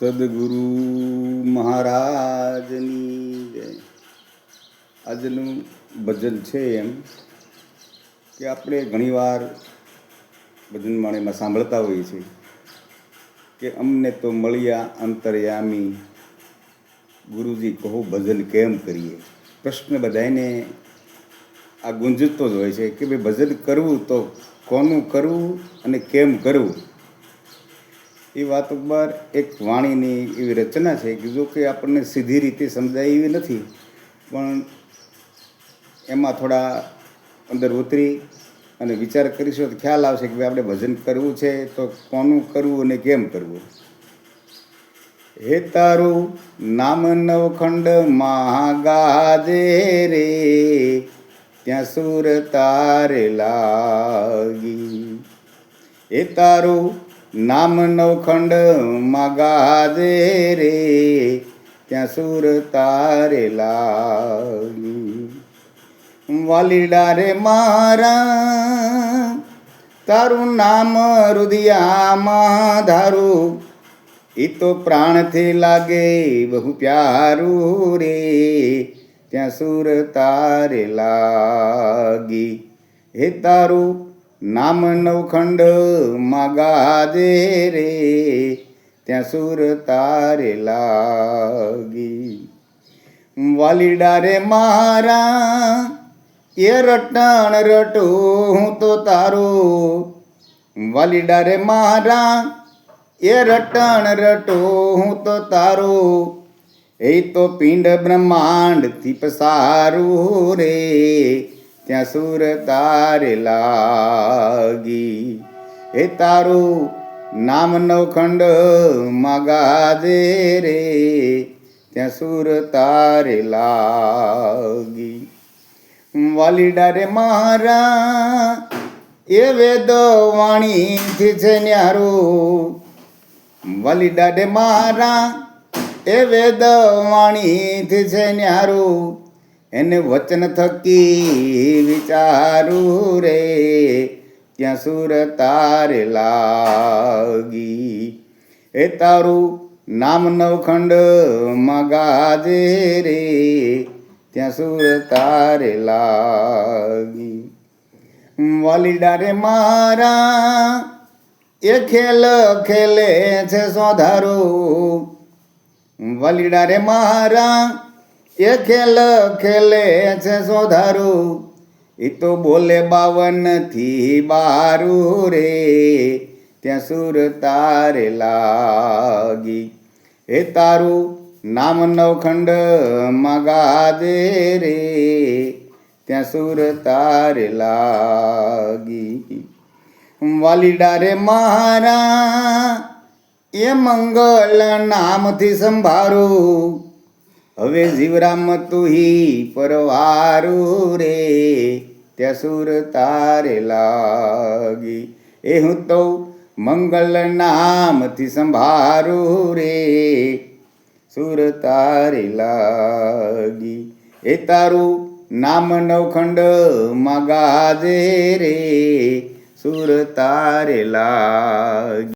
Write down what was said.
સદગુરુ મહારાજની આજનું ભજન છે એમ કે આપણે ઘણીવાર ભજન માણીમાં સાંભળતા હોઈએ છીએ કે અમને તો મળ્યા અંતર્યામી, ગુરુજી કહો ભજન કેમ કરીએ? પ્રશ્ન બધાને આ ગુંજતો જ હોય છે કે ભાઈ ભજન કરવું તો કોનું કરવું અને કેમ કરવું? એ વાત ઉપર એક વાણીની એવી રચના છે કે જો કે આપણને સીધી રીતે સમજાય એવી નથી. પણ એમાં થોડા અંદર ઉતરી અને વિચાર કરીશું તો ખ્યાલ આવશે કે ભાઈ આપણે ભજન કરવું છે તો કોનું કરવું અને કેમ કરવું? હે તારું નામ નવખંડ મહાગાજે રે, ત્યાં સુર તારે લાગી. એ તારું નામ નવખંડ મગાજે રે, ત્યાં સુર તારે લાગી. વાલીડા રે મારા, તારું નામ રુદિયામાં ધારું. એ તો પ્રાણથી લાગે, બહુ પ્યારું રે, ત્યાં સુર તારે લાગી. હે તારું નામ નવખંડ મગાજે રે, ત્યાં સુર તારે લાગી. વાલીડા રે મારા, એ રટણ રટું હું તો તારો. વાલીડા રે મારા, એ રટણ રટું હું તો તારો. એ તો પિંડ બ્રહ્માંડથી પસારું રે ત્યાં સુર તારે લાગી. એ તારું નામ નવખંડ મગાજે રે. ત્યાં સુર તારે લાગી. વાલીડા રે મારા એ વેદ વાણીથી છે ન્યારું. વાલીડા રે મારા એ વેદ વાણીથી છે ન્યારું. એને વચન થકી વિચારું રે, ત્યાં સુર તારે લાગી. એ તારું નામ નવખંડ મગાજે રે, ત્યાં સુર તારે લાગી. વાલી ડારે મારા એ ખેલ ખેલે છે સોધારો વાલી રે મારા એ ખેલ ખેલે છે સોધારો. એ તો બોલે બાવનથી બારું રે. ત્યાં સુર તારે લાગી. એ તારું નામ નવખંડ મગાદે રે. ત્યાં સુર તારે લાગી. વાલી રે મારા, એ મંગલ નામથી સંભારું હવે જીવરામ તુહી પરવારું રે, ત્યાં સુર તારે લાગી. એ હું તો મંગલ નામથી સંભારું રે, સુર તારે લાગી. એ તારું નામ નવખંડ મગાજે રે, સુર તારે લાગી.